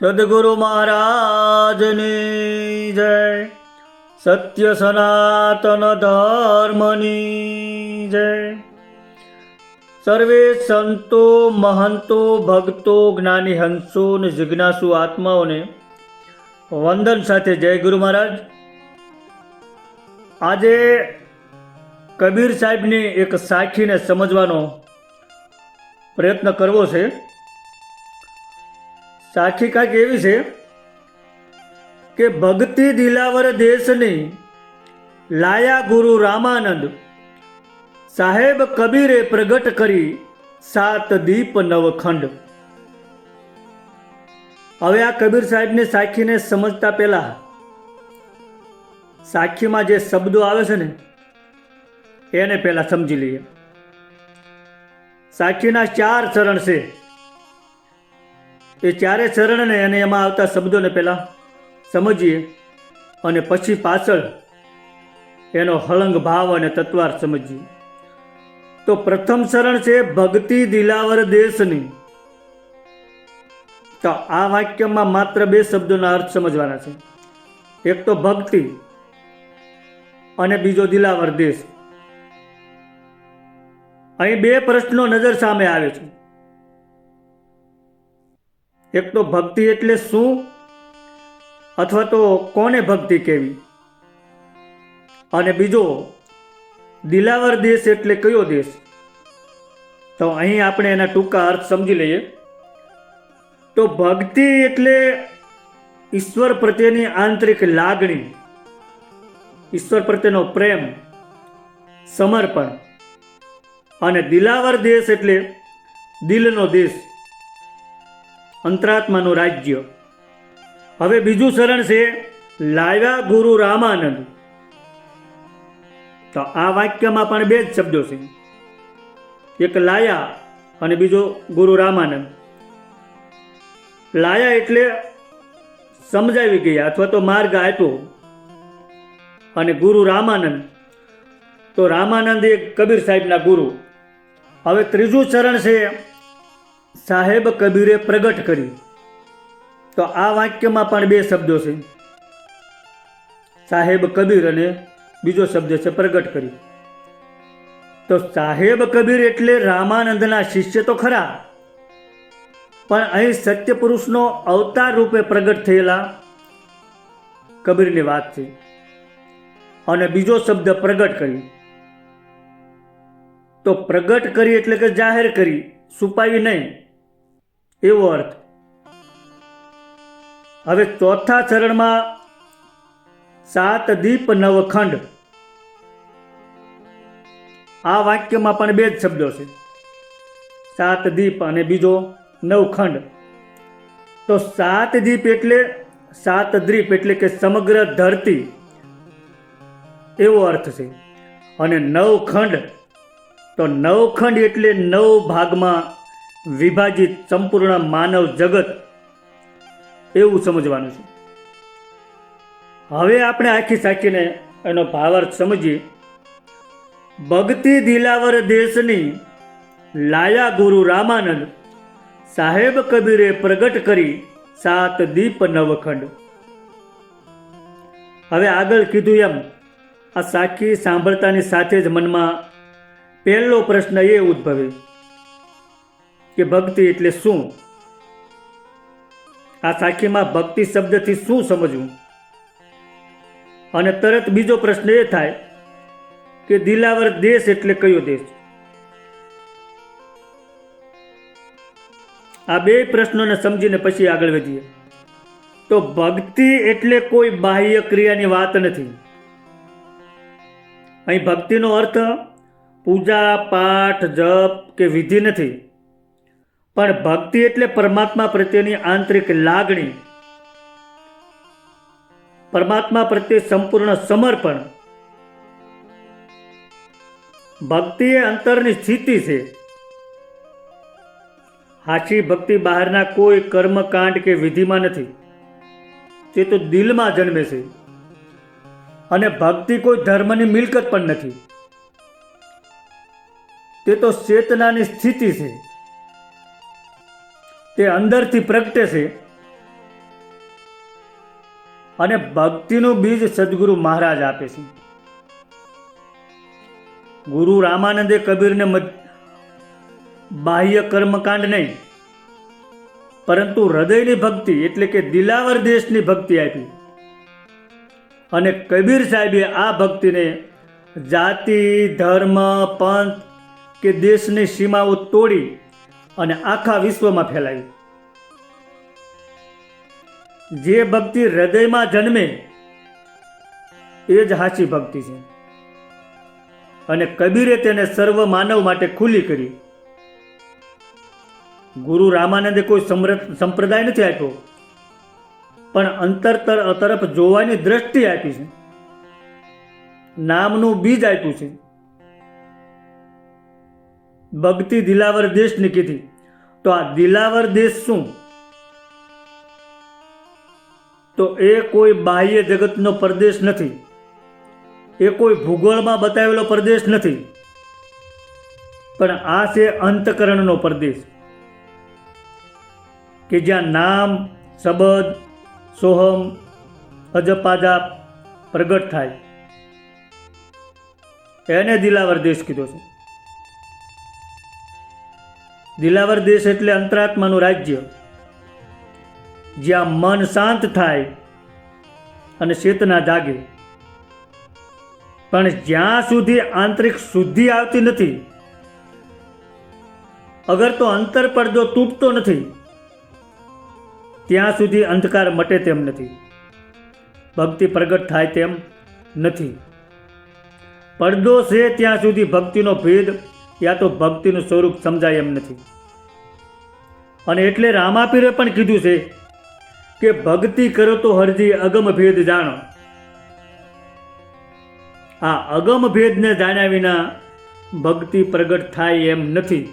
સદગુરુ મહારાજની જય. સત્ય સનાતન ધર્મની જય. સર્વે સંતો, મહંતો, ભક્તો જ્ઞાની હંસો અને જિજ્ઞાસુ આત્માઓને વંદન સાથે જય ગુરુ મહારાજ. આજે કબીર સાહેબની એક સાખીને સમજવાનો પ્રયત્ન કરવો છે. સાખી કાંઈક એવી છે? કે ભક્તિ દિલાવર દેશની લાયા ગુરુ રામાનંદ. સાહેબ કબીરે પ્રગટ કરી સાત દીપ નવખંડ. હવે આ કબીર સાહેબની સાખીને સમજતા પહેલા સાખીમાં જે શબ્દો આવે છે ને, એને પહેલા સમજી લઈએ. સાખીના ચાર ચરણ છે. એ ચારે ચરણને અને એમાં આવતા શબ્દોને પહેલાં સમજીએ અને પછી પાછળ એનો હળંગ ભાવ અને તત્વાર સમજીએ. તો પ્રથમ ચરણ છે ભક્તિ દિલાવર દેશની. તો આ વાક્યમાં માત્ર બે શબ્દોના અર્થ સમજવાના છે. એક તો ભક્તિ અને બીજો દિલાવર દેશ. અહીં બે પ્રશ્નો નજર સામે આવે છે. એક તો ભક્તિ એટલે શું? અથવા તો કોને ભક્તિ કેવી? અને બીજો, દિલાવર દેશ એટલે કયો દેશ? તો અહીં આપણે એના ટૂંકા અર્થ સમજી લઈએ. તો ભક્તિ એટલે ઈશ્વર પ્રત્યેની આંતરિક લાગણી, ઈશ્વર પ્રત્યેનો પ્રેમ, સમર્પણ. અને દિલાવર દેશ એટલે દિલનો દેશ. અંતરાત્માનું રાજ્ય. હવે બીજું શરણ છે, લાવ્યા ગુરુ રામાનંદ. તો આ વાક્યમાં પણ બે જ શબ્દો છે. એક લાયા અને બીજો ગુરુ રામાનંદ. લાયા એટલે સમજાવી ગયા અથવા તો માર્ગ આપ્યો અને ગુરુ રામાનંદ. તો રામાનંદ એ કબીર સાહેબના ગુરુ. હવે ત્રીજું ચરણ છે સાહેબ કબીરે પ્રગટ કરી. તો આ વાક્યમાં પણ બે શબ્દો છે. સાહેબ કબીર અને બીજો શબ્દ છે પ્રગટ કરી. તો સાહેબ કબીર એટલે રામાનંદના શિષ્ય તો ખરા. પણ અહીં સત્ય પુરુષનો અવતાર રૂપે પ્રગટ થયેલા કબીરની વાત છે. અને બીજો શબ્દ પ્રગટ કરી. તો પ્રગટ કરી એટલે કે જાહેર કરી, છુપાવી નહીં. એવો અર્થ હવે ચોથા ચરણમાં સાત દીપ નવખંડ. આ વાક્યમાં પણ બે જ શબ્દો છે. સાત દીપ અને બીજો નવખંડ. તો સાત દીપ એટલે, સાત દ્વીપ એટલે કે સમગ્ર ધરતી. એવો અર્થ છે. અને નવખંડ, તો નવખંડ એટલે નવ ભાગમાં વિભાજિત સંપૂર્ણ માનવ જગત એવું સમજવાનું છે. હવે આપણે આખી સાચીને એનો ભાવાર્થ સમજીએ. ભક્તિ દિલાવર દેશની લાયા ગુરુ રામાનંદ સાહેબ કબીરે પ્રગટ કરી સાત દીપ નવખંડ. હવે આગળ કીધું એમ, આ સાખી સાંભળતાની સાથે જ મનમાં પહેલો પ્રશ્ન એ ઉદ્ભવે. કે ભક્તિ એટલે શું? આ સાખીમાં ભક્તિ શબ્દથી શું સમજવું? અને તરત બીજો પ્રશ્ન એ થાય કે દિલાવર દેશ એટલે કયો દેશ? આ બે પ્રશ્નોને સમજીને પછી આગળ વધીએ. તો ભક્તિ એટલે કોઈ બાહ્ય ક્રિયાની વાત નથી. અહીં ભક્તિનો અર્થ પૂજા, પાઠ, જપ કે વિધિ નથી. પણ ભક્તિ એટલે પરમાત્મા પ્રત્યેની આંતરિક લાગણી. પરમાત્મા પ્રત્યે સંપૂર્ણ સમર્પણ. ભક્તિ એ અંતરની સ્થિતિ છે. સાચી ભક્તિ બહારના કોઈ કર્મકાંડ કે વિધિમાં નથી. તે તો દિલમાં જન્મે છે. અને ભક્તિ કોઈ ધર્મની મિલકત પણ નથી. તે તો ચેતનાની સ્થિતિ છે. તે અંદરથી પ્રગટે છે. અને ભક્તિનું બીજ સદગુરુ મહારાજ આપે છે. ગુરુ રામાનંદે કબીરને બાહ્ય કર્મકાંડ નહીં, પરંતુ હૃદયની ભક્તિ એટલે કે દિલાવર દેશની ભક્તિ આપી. અને કબીર સાહેબે આ ભક્તિને જાતિ, ધર્મ, પંથ કે દેશની સીમાઓ તોડી અને આખા વિશ્વમાં ફેલાવી જે ભક્તિ હૃદયમાં જન્મે, એ જ હાચી ભક્તિ છે. અને કબીરે તેને સર્વ માનવ માટે ખુલ્લી કરી. ગુરુ રામાનંદે કોઈ સંપ્રદાય નથી આપ્યો. પણ અંતર તરફ જોવાની દ્રષ્ટિ આપી છે. નામનું બીજ આપ્યું છે. ભક્તિ દિલાવર દેશની કીધી. તો આ દિલાવર દેશ શું? તો એ કોઈ બાહ્ય જગતનો પ્રદેશ નથી. એ કોઈ ભૂગોળમાં બતાવેલો પ્રદેશ નથી. પણ આ છે અંતકરણનો પ્રદેશ. કે જ્યાં નામ, શબદ, સોહમ, અજપાજાપ પ્રગટ થાય. એને દિલાવર દેશ કીધો છે. દિલાવર દેશ એટલે અંતરાત્માનું રાજ્ય. જ્યાં મન શાંત થાય અને ચેતના જાગે. પણ જ્યાં સુધી આંતરિક શુદ્ધિ આવતી નથી, અગર તો અંતર પડદો તૂટતો નથી, ત્યાં સુધી અંધકાર મટે તેમ નથી. ભક્તિ પ્રગટ થાય તેમ નથી. પડદો છે ત્યાં સુધી ભક્તિનો ભેદ યા તો ભક્તિનું સ્વરૂપ સમજાય એમ નથી. અને એટલે રામાપીરે પણ કીધું છે કે ભક્તિ કરો તો હરજી અગમ ભેદ જાણો. આ અગમ ભેદને જાણ્યા વિના ભક્તિ પ્રગટ થાય એમ નથી.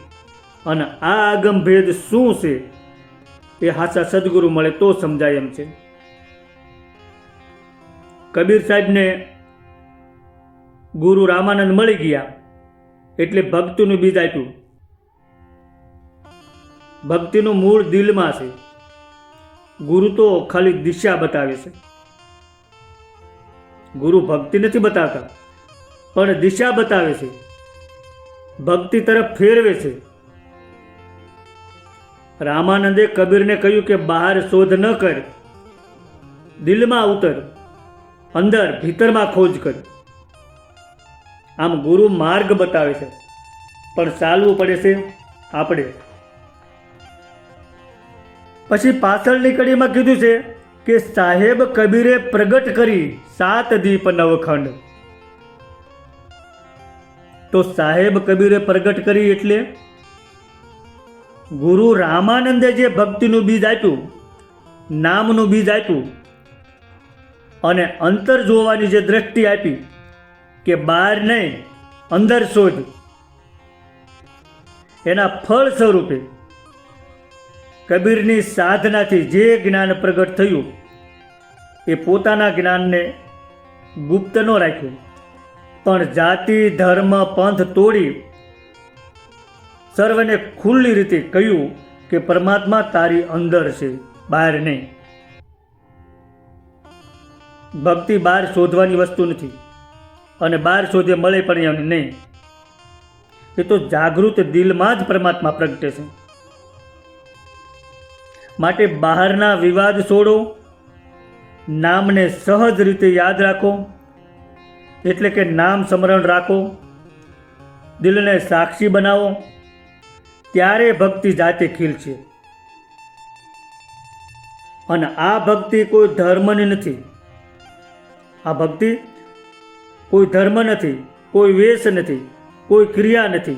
અને આ અગમ ભેદ શું છે એ હાચા સદગુરુ મળે તો સમજાય એમ છે. કબીર સાહેબને ગુરુ રામાનંદ મળી ગયા. એટલે ભક્તિનું બીજ આપ્યું. ભક્તિનું મૂળ દિલમાં છે. ગુરુ તો ખાલી દિશા બતાવે છે. ગુરુ ભક્તિ નથી બતાવતા, પણ દિશા બતાવે છે. ભક્તિ તરફ ફેરવે છે. રામાનંદે કબીરને કહ્યું કે બહાર શોધ ન કર. દિલમાં ઉતર. અંદર ભીતરમાં ખોજ કર. આમ ગુરુ માર્ગ બતાવે છે. પણ ચાલવું પડે છે આપણે. પછી પાછળની કડીમાં કીધું છે કે સાહેબ કબીરે પ્રગટ કરી સાત દીપ નવખંડ. તો સાહેબ કબીરે પ્રગટ કરી એટલે? ગુરુ રામાનંદે જે ભક્તિનું બીજ આપ્યું, નામનું બીજ આપ્યું, અને અંતર જોવાની જે દ્રષ્ટિ આપી કે બહાર નહીં, અંદર શોધ. એના ફળ સ્વરૂપે કબીરની સાધનાથી જે જ્ઞાન પ્રગટ થયું, એ પોતાના જ્ઞાનને ગુપ્ત ન રાખ્યું, પણ જાતિ, ધર્મ, પંથ તોડી સર્વને ખુલ્લી રીતે કહ્યું કે પરમાત્મા તારી અંદર છે બહાર નહીં. ભક્તિ બહાર શોધવાની વસ્તુ નથી. અને બહાર શોધે મળે પણ એમને નહીં. એ તો જાગૃત દિલમાં જ પરમાત્મા પ્રગટે છે. માટે બહારના વિવાદ છોડો, નામને સહજ રીતે યાદ રાખો, એટલે કે નામ સ્મરણ રાખો, દિલને સાક્ષી બનાવો, ત્યારે ભક્તિ જાતે ખીલશે અને આ ભક્તિ કોઈ ધર્મની નથી. આ ભક્તિ કોઈ ધર્મ નથી, કોઈ વેશ નથી, કોઈ ક્રિયા નથી.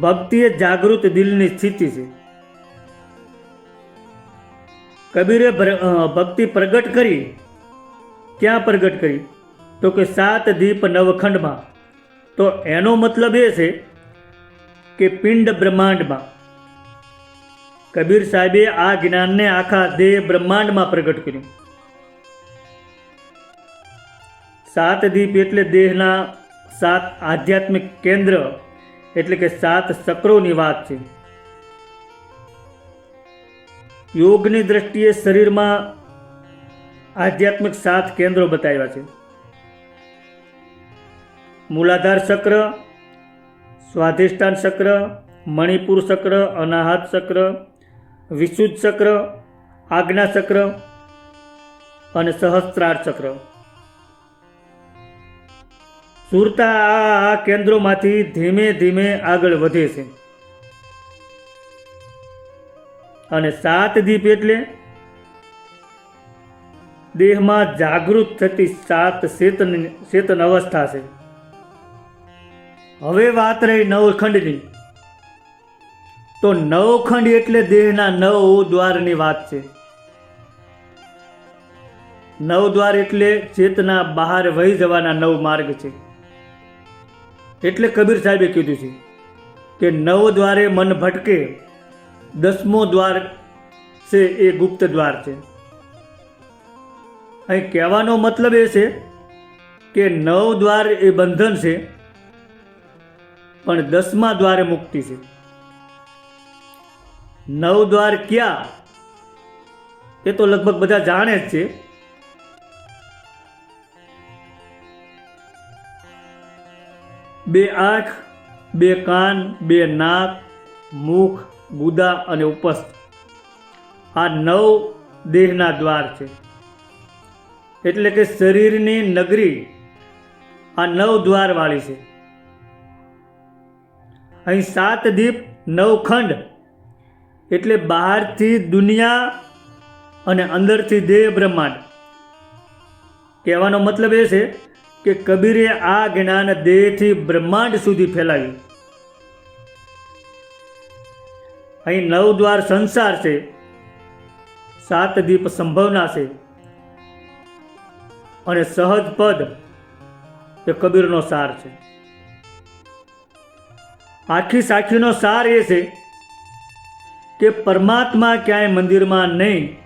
ભક્તિ એ જાગૃત દિલની સ્થિતિ છે. કબીરે ભક્તિ પ્રગટ કરી. ક્યાં પ્રગટ કરી? તો કે સાત દીપ નવખંડમાં. તો એનો મતલબ એ છે કે પિંડ બ્રહ્માંડમાં. કબીર સાહેબે આ જ્ઞાનને આખા દેહ બ્રહ્માંડમાં પ્રગટ કર્યું. સાત દીપ એટલે દેહના સાત આધ્યાત્મિક કેન્દ્ર, એટલે કે સાત ચક્રોની વાત છે. યોગની દ્રષ્ટિએ શરીરમાં આધ્યાત્મિક સાત કેન્દ્રો બતાવ્યા છે. મૂલાધાર ચક્ર, સ્વાધિષ્ઠાન ચક્ર, મણિપુર ચક્ર, અનાહત ચક્ર, વિશુદ્ધ ચક્ર, આજ્ઞા ચક્ર અને સહસ્ત્રાર ચક્ર. સુરતા આ કેન્દ્રોમાંથી ધીમે ધીમે આગળ વધે છે. અને સાત દીપ એટલે દેહમાં જાગૃત થતી સાત ચેતન ચેતન અવસ્થા છે. હવે વાત રહી નવખંડની. તો નવખંડ એટલે દેહના નવ દ્વારની વાત છે. નવ દ્વાર એટલે ચેતના બહાર વહી જવાના નવ માર્ગ છે. એટલે કબીર સાહેબે કીધું છે કે નવ દ્વારે મન ભટકે, દસમો દ્વાર છે એ ગુપ્ત દ્વાર છે. અહીં કહેવાનો મતલબ એ છે કે નવ દ્વાર એ બંધન છે, પણ દસમા દ્વારે મુક્તિ છે. નવ દ્વાર ક્યાં? એ તો લગભગ બધા જાણે જ છે. બે આંખ, બે કાન, બે નાક, મુખ, ગુદા અને ઉપસ્થ. આ નવ દેહના દ્વાર છે. એટલે કે શરીરની નગરી આ નવ દ્વારવાળી છે. અહીં સાત દીપ, નવ ખંડ. એટલે બહારથી દુનિયા અને અંદરથી દેહ બ્રહ્માંડ. કહેવાનો મતલબ એ છે કે કબીરે આ જ્ઞાન દેહથી બ્રહ્માંડ સુધી ફેલાવ્યું. અહીં નવ દ્વાર સંસાર છે. સાત દીપ સંભાવના છે. અને સહજ પદ એ કબીરનો સાર છે. આખી સાખીનો સાર એ છે કે પરમાત્મા ક્યાંય મંદિરમાં નહીં,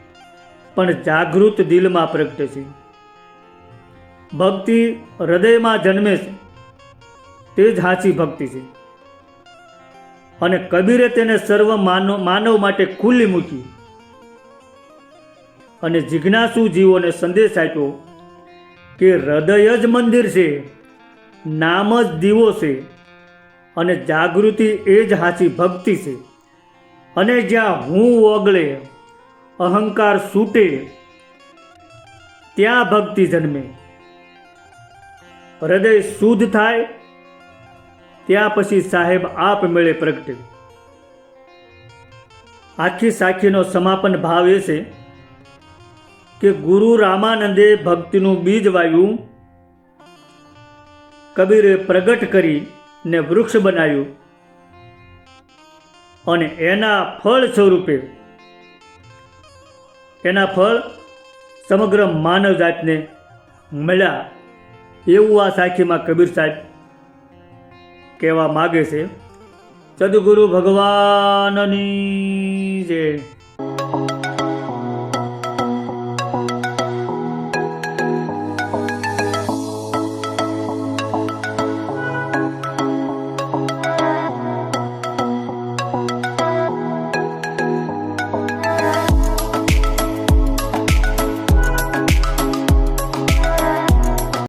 પણ જાગૃત દિલમાં પ્રગટ છે. ભક્તિ હૃદયમાં જન્મે છે. તે જ સાચી ભક્તિ છે. અને કબીરે તેને સર્વ માનવ માનવ માટે ખુલ્લી મૂકી. અને જિજ્ઞાસુ જીવોને સંદેશ આપ્યો કે હૃદય જ મંદિર છે, નામ જ દીવો છે, અને જાગૃતિ એ જ સાચી ભક્તિ છે. અને જ્યાં હું ઓગળે, અહંકાર છૂટે ત્યાં ભક્તિ જન્મે. હૃદય શુદ્ધ થાય, ત્યાં પછી સાહેબ આપમેળે પ્રગટે. આખી સાખીનો સમાપન ભાવ એ છે કે ગુરુ રામાનંદે ભક્તિનું બીજ વાવ્યું, કબીરે પ્રગટ કરી ને વૃક્ષ બનાવ્યું અને એના ફળ સ્વરૂપે, એના ફળ સમગ્ર માનવ જાતને મળ્યા. એવું આ સાખીમાં કબીર સાહેબ કહેવા માગે છે સદગુરુ ભગવાનની જય.